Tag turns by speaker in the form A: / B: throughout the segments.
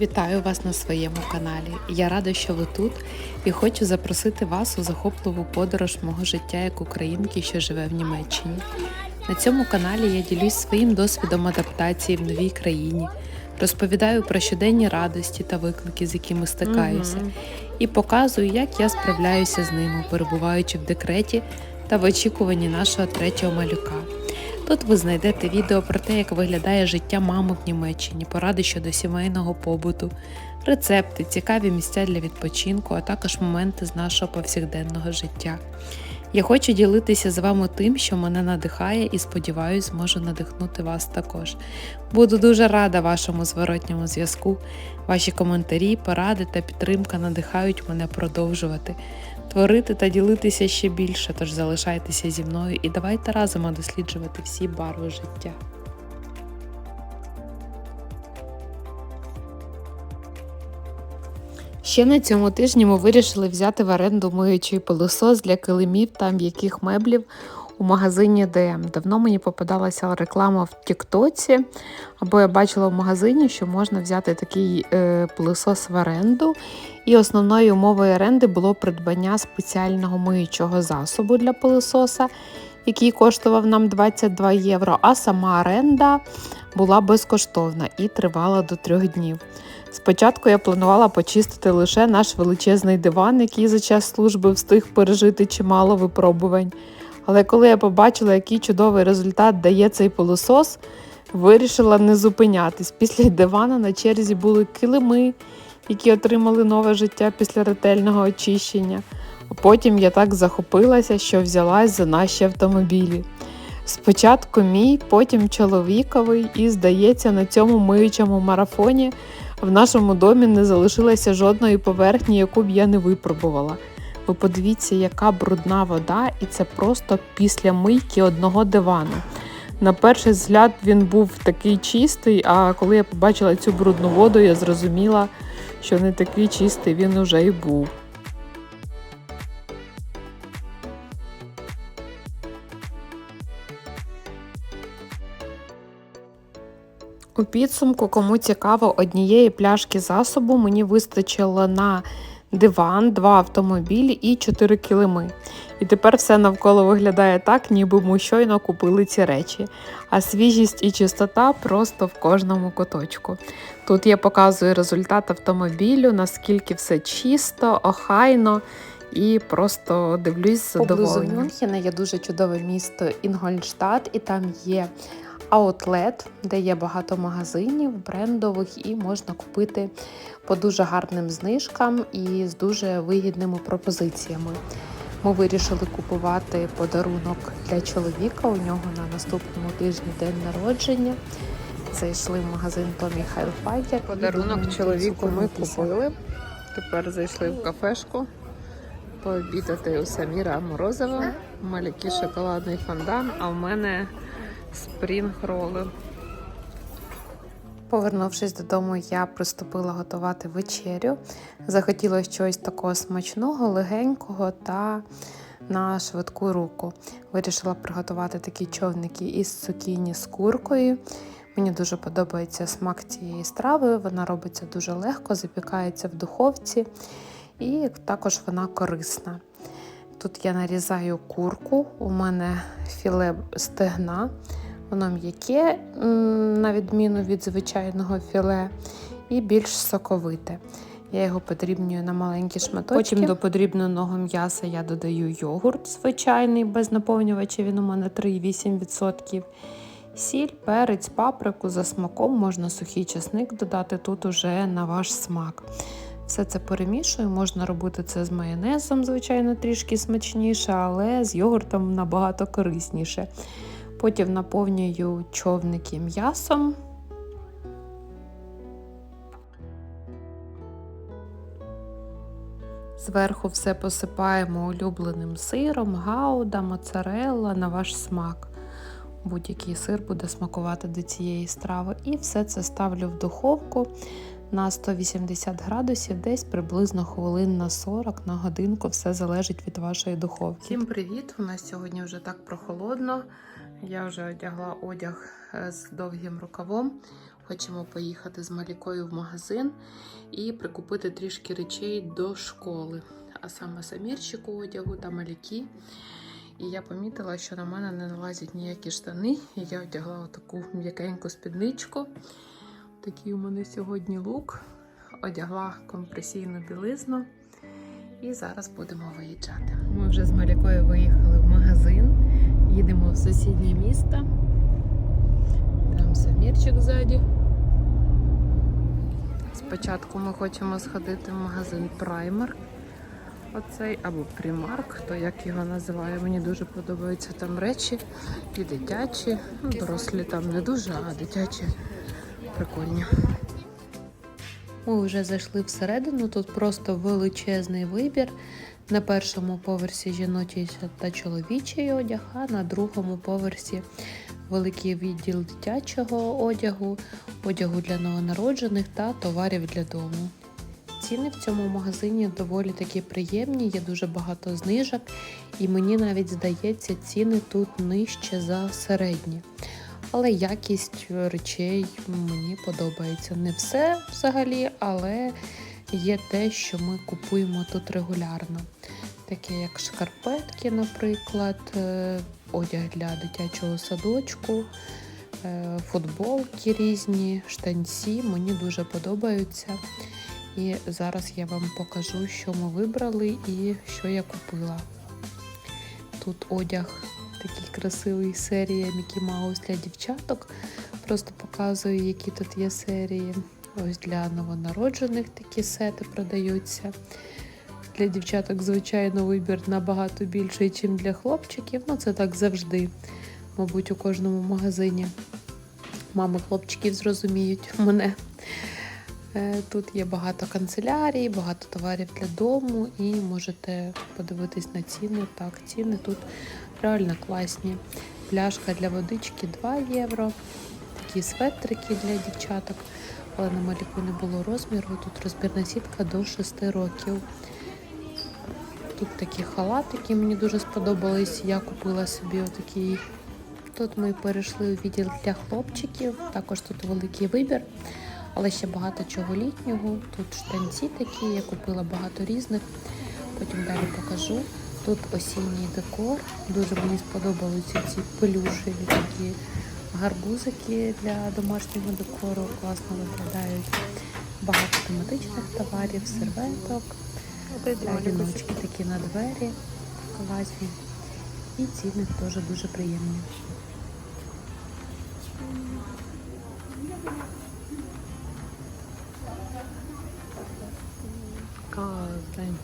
A: Вітаю вас на своєму каналі. Я рада, що ви тут, і хочу запросити вас у захопливу подорож мого життя як українки, що живе в Німеччині. На цьому каналі я ділюсь своїм досвідом адаптації в новій країні, розповідаю про щоденні радості та виклики, з якими стикаюся, і показую, як я справляюся з ними, перебуваючи в декреті та в очікуванні нашого третього малюка. Тут ви знайдете відео про те, як виглядає життя мами в Німеччині, поради щодо сімейного побуту, рецепти, цікаві місця для відпочинку, а також моменти з нашого повсякденного життя. Я хочу ділитися з вами тим, що мене надихає, і сподіваюсь, зможу надихнути вас також. Буду дуже рада вашому зворотньому зв'язку. Ваші коментарі, поради та підтримка надихають мене продовжувати творити та ділитися ще більше, тож залишайтеся зі мною і давайте разом досліджувати всі барви життя. Ще на цьому тижні ми вирішили взяти в оренду миючий пилосос для килимів та м'яких меблів у магазині ДМ. Давно мені попадалася реклама в Тіктоці, або я бачила в магазині, що можна взяти такий е, пилосос в оренду. І основною умовою оренди було придбання спеціального миючого засобу для пилососа, який коштував нам 22 євро, а сама оренда була безкоштовна і тривала до трьох днів. Спочатку я планувала почистити лише наш величезний диван, який за час служби встиг пережити чимало випробувань. Але коли я побачила, який чудовий результат дає цей пилосос, вирішила не зупинятись. Після дивана на черзі були килими, які отримали нове життя після ретельного очищення. Потім я так захопилася, що взялась за наші автомобілі. Спочатку мій, потім чоловіковий, і, здається, на цьому миючому марафоні в нашому домі не залишилося жодної поверхні, яку б я не випробувала. Ви подивіться, яка брудна вода, і це просто після мийки одного дивану. На перший взгляд він був такий чистий, а коли я побачила цю брудну воду, я зрозуміла, що не такий чистий він уже й був. У підсумку, кому цікаво, однієї пляшки засобу мені вистачило на диван, два автомобілі і чотири килими. І тепер все навколо виглядає так, ніби ми щойно купили ці речі. А свіжість і чистота просто в кожному куточку. Тут я показую результат автомобілю, наскільки все чисто, охайно. І просто дивлюсь з
B: Поблизу. Мюнхена є дуже чудове місто Інгольштадт, і там є аутлет, де є багато магазинів брендових, і можна купити по дуже гарним знижкам і з дуже вигідними пропозиціями. Ми вирішили купувати подарунок для чоловіка. У нього на наступному тижні день народження. Зайшли в магазин Томі Хайлфайдер.
A: Подарунок чоловіку ми купили. Тепер зайшли в кафешку пообідати у Саміра Морозова, маленький шоколадний фондан, а в мене спрінг роли.
B: Повернувшись додому, я приступила готувати вечерю. Захотілося щось такого смачного, легенького та на швидку руку. Вирішила приготувати такі човники із цукіні з куркою. Мені дуже подобається смак цієї страви. Вона робиться дуже легко, запікається в духовці, і також вона корисна. Тут я нарізаю курку, у мене філе стегна. Воно м'яке, на відміну від звичайного філе, і більш соковите. Я його подрібнюю на маленькі шматочки.
A: Потім до подрібненого м'яса я додаю йогурт звичайний, без наповнювача, він у мене 3,8%. Сіль, перець, паприку за смаком можна сухий чесник додати тут уже на ваш смак. Все це перемішую, можна робити це з майонезом, звичайно, трішки смачніше, але з йогуртом набагато корисніше. Потім наповнюю човники м'ясом. Зверху все посипаємо улюбленим сиром, гауда, моцарелла на ваш смак. Будь-який сир буде смакувати до цієї страви. І все це ставлю в духовку на 180 градусів, десь приблизно хвилин на 40 на годинку. Все залежить від вашої духовки. Всім привіт! У нас сьогодні вже так прохолодно. Я вже одягла одяг е, з довгим рукавом. Хочемо поїхати з Малікою в магазин і прикупити трішки речей до школи, а саме самірчику одягу та маліки. І я помітила, що на мене не налазять ніякі штани. І я одягла таку м'якеньку спідничку. Такий у мене сьогодні лук. Одягла компресійну білизну. І зараз будемо виїжджати. Ми вже з Малякою виїхали в магазин. Їдемо в сусіднє місто. Там самірчик ззаді. Спочатку ми хочемо сходити в магазин Primark. Оцей або Primark, хто як його називає. Мені дуже подобаються там речі. І дитячі. Ну, Дорослі там не дуже, а дитячі прикольні. Ми вже зайшли всередину. Тут просто величезний вибір. На першому поверсі жіночий та чоловічий одяг, а на другому поверсі великий відділ дитячого одягу, одягу для новонароджених та товарів для дому. Ціни в цьому магазині доволі такі приємні, є дуже багато знижок, і мені навіть здається, ціни тут нижче за середні. Але якість речей мені подобається. Не все взагалі, але є те, що ми купуємо тут регулярно. Таке як шкарпетки, наприклад, е, одяг для дитячого садочку, е, футболки різні, штанці. Мені дуже подобаються. І зараз я вам покажу, що ми вибрали і що я купила. Тут одяг такий красивий серія Мікі Маус для дівчаток. Просто показую, які тут є серії. Ось для новонароджених такі сети продаються. Для дівчаток, звичайно, вибір набагато більший, ніж для хлопчиків. Ну, це так завжди, мабуть, у кожному магазині. Мами хлопчиків зрозуміють мене. Е, Тут є багато канцелярій, багато товарів для дому, і можете подивитись на ціни. Так, ціни тут реально класні. Пляшка для водички 2 євро. Такі светрики для дівчаток, але на маліку не було розміру. Тут розмірна сітка до 6 років. Тут такі халатики мені дуже сподобались. Я купила собі отакий. Тут ми перейшли у відділ для хлопчиків. Також тут великий вибір, але ще багато чого літнього. Тут штанці такі, я купила багато різних. Потім далі покажу. Тут осінній декор. Дуже мені сподобалися ці пелюшеві такі гарбузики для домашнього декору. Класно виглядають. Багато тематичних товарів, серветок. Віночки такі на двері класні. І ціни теж дуже приємні. Класний.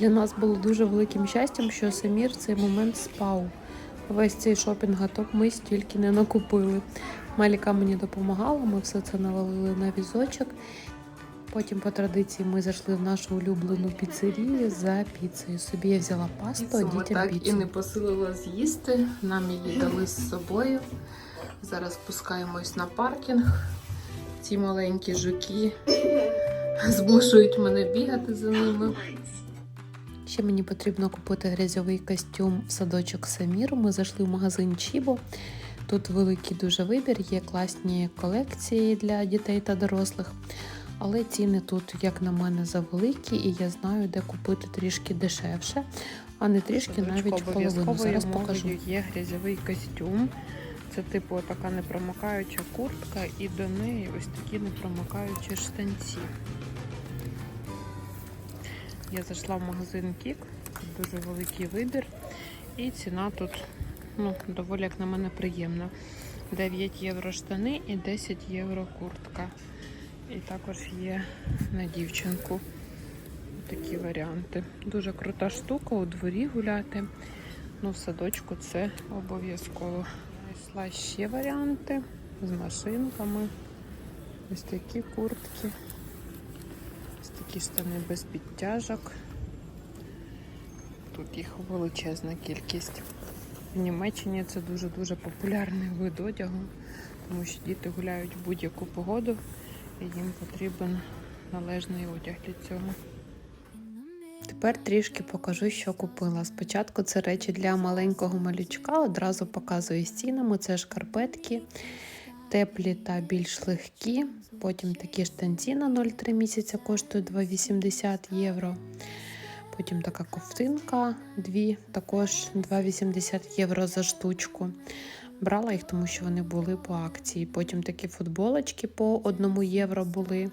A: Для нас було дуже великим щастям, що Самір в цей момент спав. Весь цей шопінг гаток ми стільки не накупили. Маліка мені допомагала, ми все це навалили на візочок. Потім, по традиції, ми зайшли в нашу улюблену піцерію за піцею. Собі я взяла пасту, а дітям
C: так
A: піцу.
C: і не посилила з'їсти. Нам її дали з собою. Зараз спускаємось на паркінг. Ці маленькі жуки змушують мене бігати за ними.
A: Ще мені потрібно купити грязьовий костюм в садочок Саміру. Ми зайшли в магазин Чібо. Тут великий дуже вибір, є класні колекції для дітей та дорослих. Але ціни тут, як на мене, завеликі, і я знаю, де купити трішки дешевше, а не трішки навіть в половину. Зараз покажу.
B: Є грязьовий костюм. Це типу така непромокаюча куртка, і до неї ось такі непромокаючі штанці. Я зайшла в магазин Кік, дуже великий вибір. І ціна тут ну, доволі, як на мене, приємна. 9 євро штани і 10 євро куртка. І також є на дівчинку такі варіанти. Дуже крута штука у дворі гуляти. Ну, в садочку це обов'язково. Знайшла ще варіанти з машинками. Ось такі куртки. Такі штани без підтяжок. Тут їх величезна кількість. В Німеччині це дуже-дуже популярний вид одягу, тому що діти гуляють в будь-яку погоду і їм потрібен належний одяг для цього.
A: Тепер трішки покажу, що купила. Спочатку це речі для маленького малючка, одразу показую з цінами. Це шкарпетки, теплі та більш легкі. Потім такі штанці на 0,3 місяця коштують 2,80 євро. Потім така ковтинка, дві, також 2,80 євро за штучку. Брала їх, тому що вони були по акції. Потім такі футболочки по 1 євро були.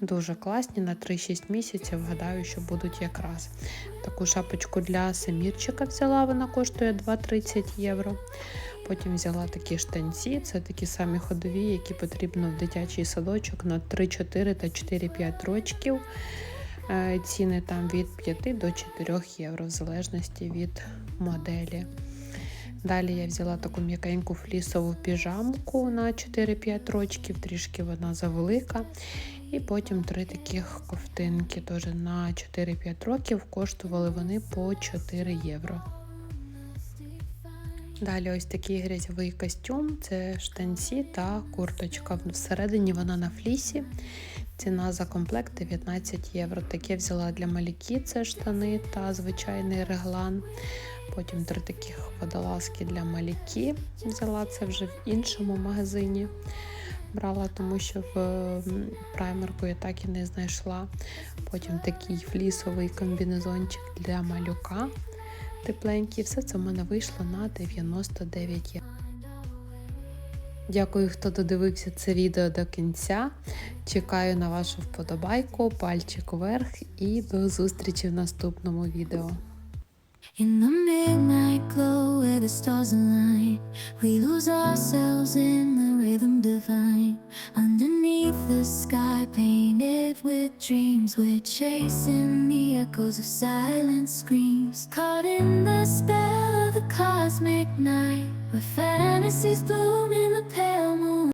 A: Дуже класні на 3-6 місяців. Гадаю, що будуть якраз. Таку шапочку для самірчика взяла, вона коштує 2,30 євро. Потім взяла такі штанці, це такі самі ходові, які потрібно в дитячий садочок на 3-4 та 4-5 рочків. Е, Ціни там від 5 до 4 євро, в залежності від моделі. Далі я взяла таку м'якеньку флісову піжамку на 4-5 рочків, трішки вона завелика. І потім три таких ковтинки теж на 4-5 років. Коштували вони по 4 євро. Далі ось такий грязьовий костюм, це штанці та курточка. Всередині вона на флісі. Ціна за комплект 19 євро. Таке взяла для малюки, це штани та звичайний реглан. Потім три таких водолазки для малюки. Взяла це вже в іншому магазині. Брала, тому що в праймерку я так і не знайшла. Потім такий флісовий комбінезончик для малюка. Тепленький. Все це в мене вийшло на 99 євро. Дякую, хто додивився це відео до кінця. Чекаю на вашу вподобайку, пальчик вверх і до зустрічі в наступному відео.
D: In the midnight glow where the stars align, we lose ourselves in the rhythm divine. Underneath the sky painted with dreams, we're chasing the echoes of silent screams. Caught in the spell of the cosmic night, where fantasies bloom in the pale moon.